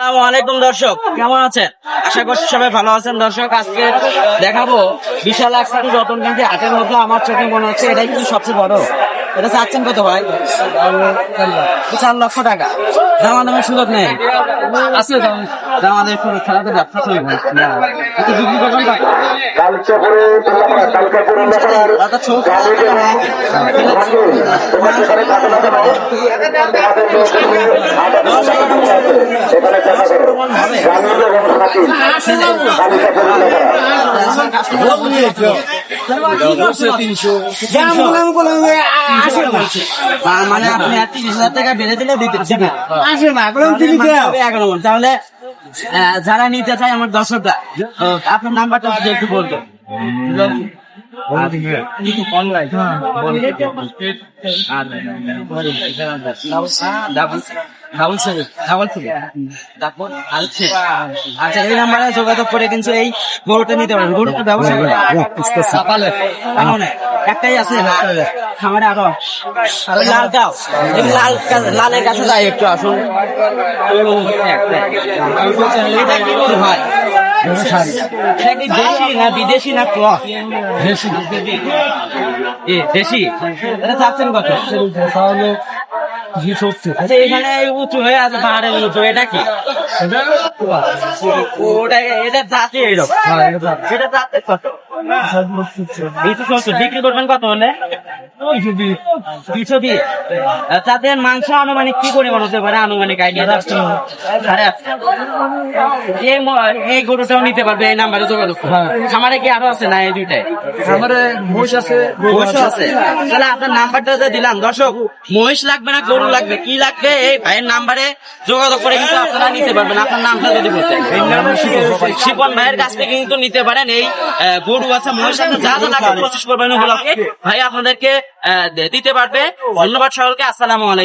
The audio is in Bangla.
আলাইকুম দর্শক কেমন আছেন? আশা করছি সবাই ভালো আছেন দর্শক। আজকে দেখাবো বিশাল আকসার রতন কিন্তু হাটের মধ্যে আমার চোখে মনে হচ্ছে এটাই কিন্তু সবচেয়ে বড়। এটা চাচ্ছেন কত ভাই? চার লক্ষ টাকা। দামাদামের সুযোগ নেই। আছে দামাদের সুযোগ ছাড়া তো ব্যবসা চলবে বিক্রি করবেন কত? মানে আপনি তিরিশ হাজার টাকা বেড়ে দিলে দিতে তাহলে যারা নিতে চায় আমার দর্শকরা তো আপনার নাম্বারটা একটু বলবেন আচ্ছা। এই নাম্বারে যোগাযোগ করে কিন্তু এই গরুটা নিতে পারেন গরুটা ব্যবসা করে। সকালে একটাই আছে। খামারে আরও। ওই লালটাও লাল কা- লালের কাছে যাই একটু আসুন। এটা কি হয় দেশি না বিদেশি না ক্রস? দেশি। এ দেশি? এটা চাচ্ছেন কত? আচ্ছা এখানে উঁচু হয়ে আছে পাহাড়ে উঁচু এটা কি? ওটা এটা জাতি এইরকম। এটা জাতি। কত বিক্রি করবেন কত হলে? দুইশো বিশ তাদের মাংস আনুমানিক কি পরিমাণ হতে পারে? আনুমানিক আইডিয়া এই গরুটাও নিতে পারবে এই নাম্বারে যোগাযোগ খামারে কি আরও আছে না এই দুইটাই? আমারে মহিষ আছে মহিষ আছে। তাহলে আপনার নাম্বারটা যে দিলাম দর্শক মহিষ লাগবে না গরু লাগবে? কি লাগবে? এই ভাইয়ের নাম্বারে যোগাযোগ করে কিন্তু আপনারা নিতে পারবেন। আপনার নামটা যদি বলতেন শিপন ভাইয়ের কাছ থেকে কিন্তু নিতে পারেন। এই আহ, গরু আছে মহিষ আছে যা যা লাগবে প্রসেস করবেন ভাই আপনাদেরকে দিতে পারবে। ধন্যবাদ সকলকে আসসালামু আলাইকুম।